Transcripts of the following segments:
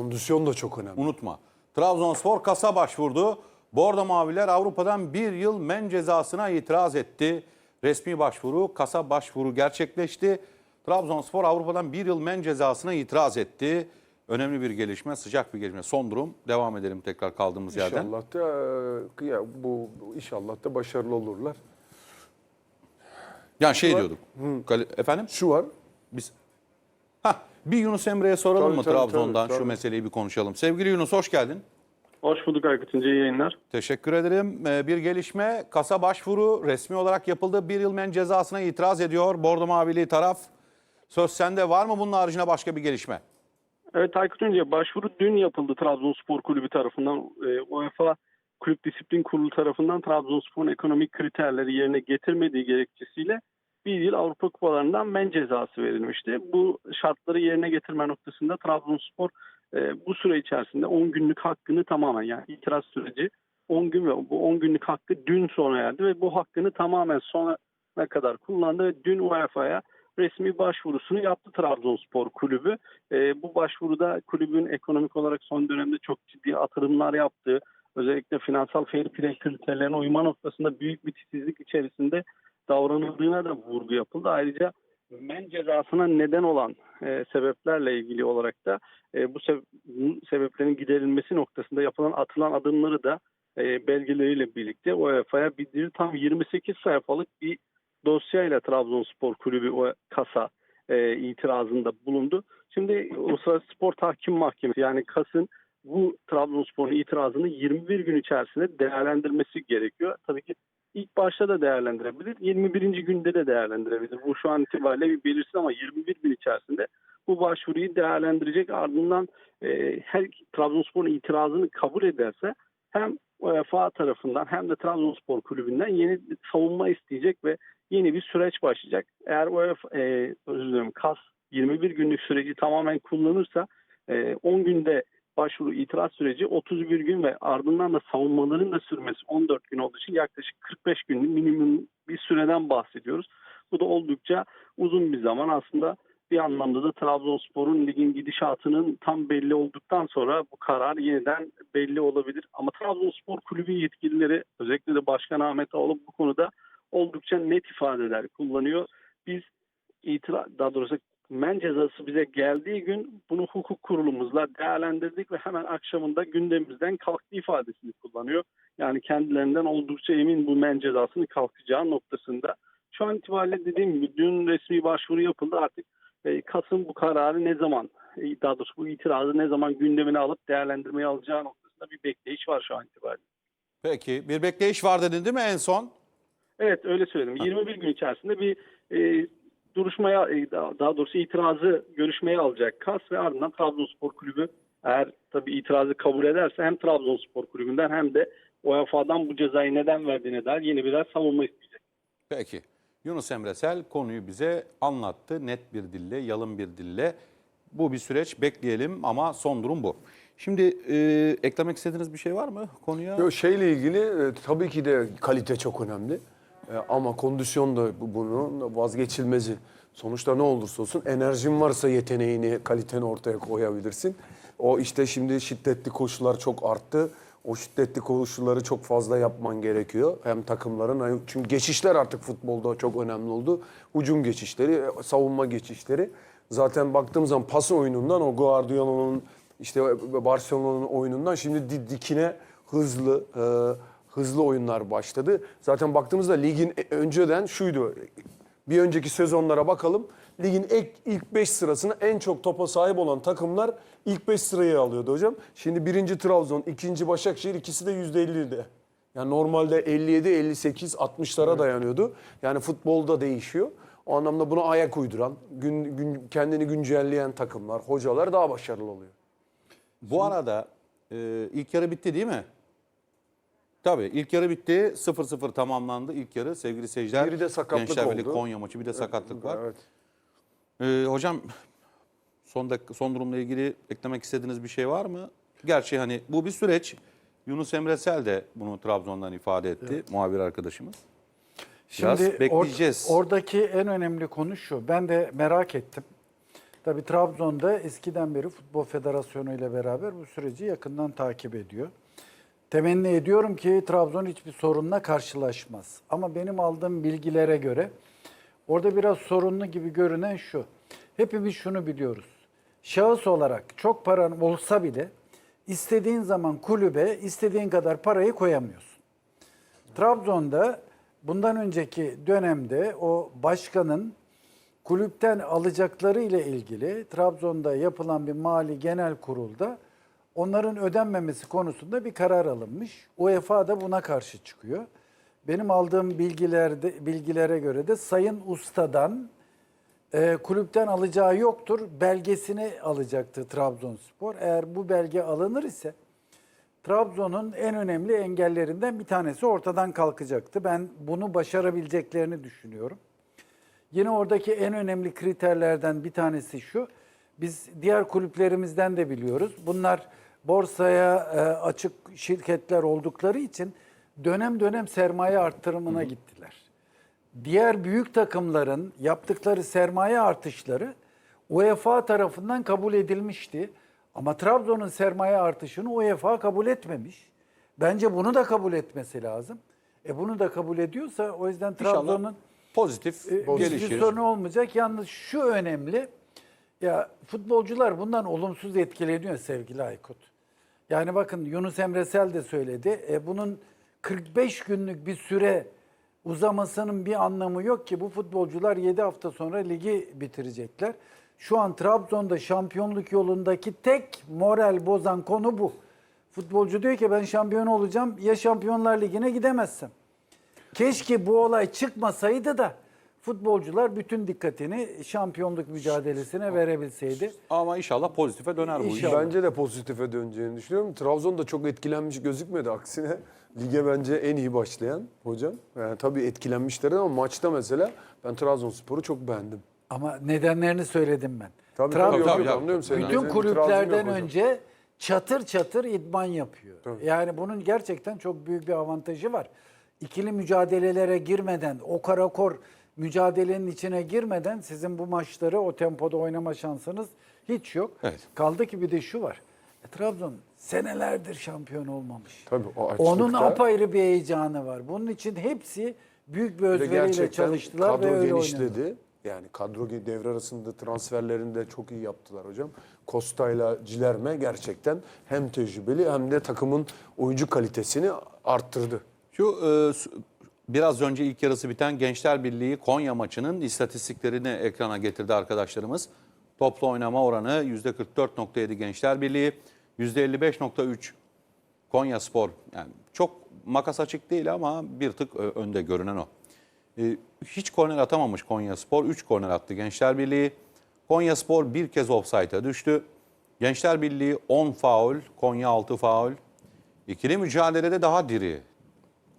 kondisyon da çok önemli. Unutma. Trabzonspor kasa başvurdu. Bordo Maviler Avrupa'dan bir yıl men cezasına itiraz etti. Resmi başvuru, kasa başvuru gerçekleşti. Trabzonspor Avrupa'dan bir yıl men cezasına itiraz etti. Önemli bir gelişme, sıcak bir gelişme. Son durum. Devam edelim tekrar kaldığımız yerden. İnşallah da e, ya bu inşallah da başarılı olurlar. Yani şey diyorduk. Kale- Efendim? Şu var. Biz bir Yunus Emre'ye soralım Tabii, mı tabii, Trabzon'dan tabii, şu tabii. meseleyi bir konuşalım. Sevgili Yunus hoş geldin. Hoş bulduk Aykut İnce, iyi yayınlar. Teşekkür ederim. Ee, Bir gelişme, kasa başvuru resmi olarak yapıldı. Bir yıl men cezasına itiraz ediyor Bordo Mavili taraf. Söz sende var mı bunun haricinde başka bir gelişme? Evet Aykut İnce, başvuru dün yapıldı Trabzonspor Kulübü tarafından. E, UEFA Kulüp Disiplin Kurulu tarafından Trabzonspor'un ekonomik kriterleri yerine getirmediği gerekçesiyle bir yıl Avrupa Kupalarından men cezası verilmişti. Bu şartları yerine getirme noktasında Trabzonspor e, bu süre içerisinde 10 günlük hakkını tamamen yani itiraz süreci 10 gün ve bu 10 günlük hakkı dün sona erdi ve bu hakkını tamamen sona kadar kullandı ve dün UEFA'ya resmi başvurusunu yaptı Trabzonspor Kulübü. E, bu başvuruda kulübün ekonomik olarak son dönemde çok ciddi atılımlar yaptığı, özellikle finansal fair play kriterlerine uyma noktasında büyük bir titizlik içerisinde davranıldığına da vurgu yapıldı. Ayrıca men cezasına neden olan e, sebeplerle ilgili olarak da e, bu sebe- sebeplerin giderilmesi noktasında yapılan atılan adımları da e, belgeleriyle birlikte UEFA'ya bildirir. Tam 28 sayfalık bir dosyayla Trabzonspor Kulübü o kasa e, itirazında bulundu. Şimdi Uluslararası Spor Tahkim Mahkemesi yani KAS'ın bu Trabzonspor'un itirazını 21 gün içerisinde değerlendirmesi gerekiyor. Tabii ki ilk başta da değerlendirebilir, 21. günde de değerlendirebilir. Bu şu an itibariyle bir belirsiz ama 21 gün içerisinde bu başvuruyu değerlendirecek. Ardından e, her Trabzonspor'un itirazını kabul ederse hem UEFA tarafından hem de Trabzonspor kulübünden yeni savunma isteyecek ve yeni bir süreç başlayacak. Eğer UEFA, e, özür dilerim KAS 21 günlük süreci tamamen kullanırsa e, 10 günde başvuru itiraz süreci 31 gün ve ardından da savunmaların da sürmesi 14 gün olduğu için yaklaşık 45 günlük minimum bir süreden bahsediyoruz. Bu da oldukça uzun bir zaman aslında bir anlamda da Trabzonspor'un ligin gidişatının tam belli olduktan sonra bu karar yeniden belli olabilir. Ama Trabzonspor kulübü yetkilileri özellikle de Başkan Ahmet Ağaoğlu bu konuda oldukça net ifadeler kullanıyor. Biz itiraz, daha doğrusu men cezası bize geldiği gün bunu hukuk kurulumuzla değerlendirdik ve hemen akşamında gündemimizden kalktı ifadesini kullanıyor. Yani kendilerinden oldukça emin bu men cezasının kalkacağı noktasında. Şu an itibariyle dediğim gibi dün resmi başvuru yapıldı artık e, Kasım bu kararı ne zaman e, daha doğrusu bu itirazı ne zaman gündemine alıp değerlendirmeye alacağı noktasında bir bekleyiş var şu an itibariyle. Peki bir bekleyiş var dedin değil mi en son? Evet öyle söyledim. 21 gün içerisinde bir e, duruşmaya e, daha doğrusu itirazı görüşmeye alacak KAS ve ardından Trabzonspor Kulübü eğer tabii itirazı kabul ederse hem Trabzonspor Kulübü'nden hem de UEFA'dan bu cezayı neden verdiğine dair yeni birer savunma isteyecek. Peki. Yunus Emresel konuyu bize anlattı net bir dille, yalın bir dille. Bu bir süreç bekleyelim ama son durum bu. Şimdi e, eklemek istediğiniz bir şey var mı konuya? Yo, şeyle ilgili e, tabii ki de kalite çok önemli. E, ama kondisyon da bu- bunun vazgeçilmezi. Sonuçta ne olursa olsun enerjin varsa yeteneğini, kaliteni ortaya koyabilirsin. O işte şimdi şiddetli koşular çok arttı. O şiddetli koşuları çok fazla yapman gerekiyor. Hem takımların hem- çünkü geçişler artık futbolda çok önemli oldu. Hücum geçişleri, e, savunma geçişleri. Zaten baktığım zaman pas oyunundan o Guardiola'nın işte Barcelona'nın oyunundan şimdi di- dikine hızlı e, hızlı oyunlar başladı. Zaten baktığımızda ligin e- önceden şuydu. Bir önceki sezonlara bakalım. Ligin ilk, ilk 5 sırasına en çok topa sahip olan takımlar ilk 5 sırayı alıyordu hocam. Şimdi birinci Trabzon, ikinci Başakşehir ikisi de %50'de. Yani normalde 57, 58, 60'lara dayanıyordu. Yani futbolda değişiyor. O anlamda buna ayak uyduran, gün, gün, kendini güncelleyen takımlar, hocalar daha başarılı oluyor. Bu arada e, ilk yarı bitti değil mi? Tabii ilk yarı bitti. 0-0 tamamlandı ilk yarı sevgili seyirciler. Biri de sakatlık Gençler oldu. Konya maçı bir de sakatlık var. Evet. Ee, hocam son dakika, son durumla ilgili eklemek istediğiniz bir şey var mı? Gerçi hani bu bir süreç. Yunus Emresel de bunu Trabzon'dan ifade etti muhabir arkadaşımız. Biraz Şimdi or- bekleyeceğiz. oradaki en önemli konu şu. Ben de merak ettim. Tabii Trabzon'da eskiden beri Futbol Federasyonu ile beraber bu süreci yakından takip ediyor. Temenni ediyorum ki Trabzon hiçbir sorunla karşılaşmaz. Ama benim aldığım bilgilere göre orada biraz sorunlu gibi görünen şu. Hepimiz şunu biliyoruz. Şahıs olarak çok paran olsa bile istediğin zaman kulübe istediğin kadar parayı koyamıyorsun. Trabzon'da bundan önceki dönemde o başkanın kulüpten alacakları ile ilgili Trabzon'da yapılan bir mali genel kurulda onların ödenmemesi konusunda bir karar alınmış. UEFA da buna karşı çıkıyor. Benim aldığım bilgilerde bilgilere göre de Sayın Usta'dan e, kulüpten alacağı yoktur. Belgesini alacaktı Trabzonspor. Eğer bu belge alınır ise Trabzon'un en önemli engellerinden bir tanesi ortadan kalkacaktı. Ben bunu başarabileceklerini düşünüyorum. Yine oradaki en önemli kriterlerden bir tanesi şu. Biz diğer kulüplerimizden de biliyoruz. Bunlar borsaya e, açık şirketler oldukları için dönem dönem sermaye arttırımına gittiler. Diğer büyük takımların yaptıkları sermaye artışları UEFA tarafından kabul edilmişti. Ama Trabzon'un sermaye artışını UEFA kabul etmemiş. Bence bunu da kabul etmesi lazım. E bunu da kabul ediyorsa o yüzden Trabzon'un pozitif e, gelişir. sorunu olmayacak. Yalnız şu önemli. Ya futbolcular bundan olumsuz etkileniyor sevgili Aykut. Yani bakın Yunus Emre Sel de söyledi. E, bunun 45 günlük bir süre uzamasının bir anlamı yok ki bu futbolcular 7 hafta sonra ligi bitirecekler. Şu an Trabzon'da şampiyonluk yolundaki tek moral bozan konu bu. Futbolcu diyor ki ben şampiyon olacağım ya Şampiyonlar Ligi'ne gidemezsem. Keşke bu olay çıkmasaydı da futbolcular bütün dikkatini şampiyonluk mücadelesine verebilseydi. Ama inşallah pozitife döner bu iş. İnşallah. Bence de pozitife döneceğini düşünüyorum. Trabzon da çok etkilenmiş gözükmedi. Aksine lige bence en iyi başlayan hocam. Yani tabii etkilenmişler ama maçta mesela ben Trabzonspor'u çok beğendim. Ama nedenlerini söyledim ben. Tabii Trabzon tabii, tabii, anlıyorum seni. bütün Senin yok kulüplerden hocam. önce çatır çatır idman yapıyor. Tabii. Yani bunun gerçekten çok büyük bir avantajı var. İkili mücadelelere girmeden, o karakor mücadelenin içine girmeden sizin bu maçları o tempoda oynama şansınız hiç yok. Evet. Kaldı ki bir de şu var. E, Trabzon senelerdir şampiyon olmamış. Tabii o Onun açlıkta- apayrı bir heyecanı var. Bunun için hepsi büyük bir Ve özveriyle çalıştılar kadro ve öyle genişledi. oynadı. Yani kadro devre arasında transferlerini de çok iyi yaptılar hocam. Costa'yla Cilerme gerçekten hem tecrübeli hem de takımın oyuncu kalitesini arttırdı. Şu e, biraz önce ilk yarısı biten Gençler Birliği Konya maçının istatistiklerini ekrana getirdi arkadaşlarımız. Toplu oynama oranı %44.7 Gençler Birliği, %55.3 Konya Spor. Yani çok makas açık değil ama bir tık önde görünen o. E, hiç korner atamamış Konya Spor. 3 korner attı Gençler Birliği. Konya Spor bir kez offside'a düştü. Gençler Birliği 10 faul, Konya 6 faul. İkili mücadelede daha diri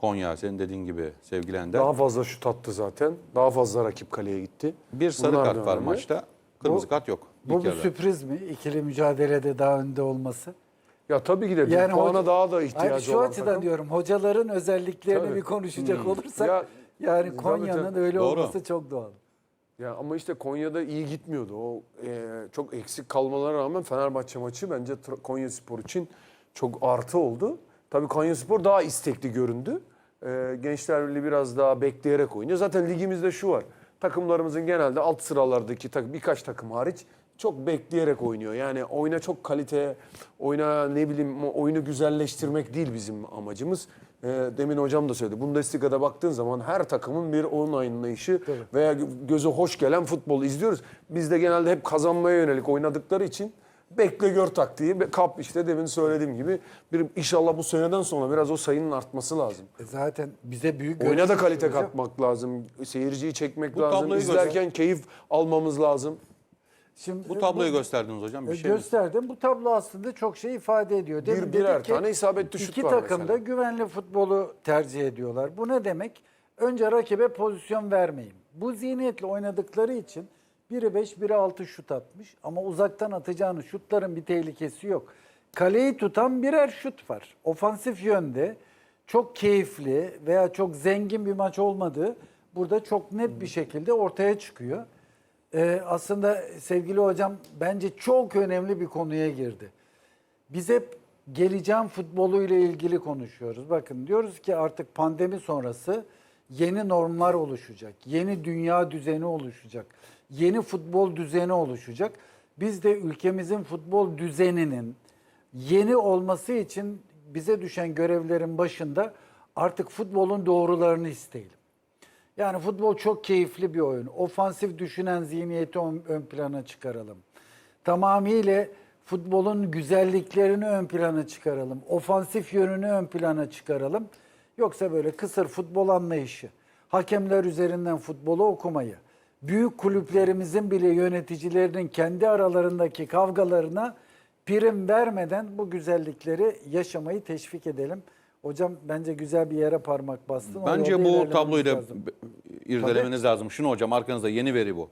Konya senin dediğin gibi sevgili Ender. Daha fazla şut attı zaten. Daha fazla rakip kaleye gitti. bir sarı Bunlar kart var önemli. maçta. Kırmızı Bu- kart yok. Bu bir sürpriz mi? İkili mücadelede daha önde olması. Ya tabii ki de bir Yani puana hoca- daha da ihtiyacı şu olan açıdan takım. diyorum. Hocaların özelliklerini Tabii. bir konuşacak Hmm. olursak Ya, yani Konya'nın öyle Doğru. olması çok doğal. Ya ama işte Konya'da iyi gitmiyordu. O e, çok eksik kalmalarına rağmen Fenerbahçe maçı bence Konya Spor için çok artı oldu. Tabii Konya Spor daha istekli göründü. E, Gençler Birliği biraz daha bekleyerek oynuyor. Zaten ligimizde şu var. Takımlarımızın genelde alt sıralardaki tak, birkaç takım hariç çok bekleyerek oynuyor. Yani oyuna çok kalite, oyuna ne bileyim oyunu güzelleştirmek değil bizim amacımız. E, demin hocam da söyledi. Bundesliga'da baktığın zaman her takımın bir oyun anlayışı veya gö- göze hoş gelen futbol izliyoruz. Biz de genelde hep kazanmaya yönelik oynadıkları için bekle gör taktiği. Kap işte demin söylediğim gibi bir inşallah bu seneden sonra biraz o sayının artması lazım. E Zaten bize büyük Oyuna da kalite hocam. katmak lazım. Seyirciyi çekmek Bu lazım. İzlerken keyif almamız lazım. Şimdi Bu tabloyu gösterdiniz hocam. Bir E, şey mi? gösterdim. Bu tablo aslında çok şey ifade ediyor. Demin Bir- birer ki, tane isabetli şut iki var takım mesela. da güvenli futbolu tercih ediyorlar. Bu ne demek? Önce rakibe pozisyon vermeyin. Bu zihniyetle oynadıkları için biri 5, biri 6 şut atmış. Ama uzaktan atacağınız şutların bir tehlikesi yok. Kaleyi tutan birer şut var. Ofansif yönde çok keyifli veya çok zengin bir maç olmadığı burada çok net bir şekilde ortaya çıkıyor. Ee, aslında sevgili hocam bence çok önemli bir konuya girdi. Biz hep geleceğin futbolu ile ilgili konuşuyoruz. Bakın diyoruz ki artık pandemi sonrası yeni normlar oluşacak. Yeni dünya düzeni oluşacak. Yeni futbol düzeni oluşacak. Biz de ülkemizin futbol düzeninin yeni olması için bize düşen görevlerin başında artık futbolun doğrularını isteyelim. Yani futbol çok keyifli bir oyun. Ofansif düşünen zihniyeti ön, plana çıkaralım. Tamamıyla futbolun güzelliklerini ön plana çıkaralım. Ofansif yönünü ön plana çıkaralım. Yoksa böyle kısır futbol anlayışı, hakemler üzerinden futbolu okumayı, büyük kulüplerimizin bile yöneticilerinin kendi aralarındaki kavgalarına prim vermeden bu güzellikleri yaşamayı teşvik edelim. Hocam bence güzel bir yere parmak bastın. O Bence yolda bu ilerlememiz tabloyu da lazım. irdelemeniz lazım. Şunu hocam arkanızda yeni veri bu.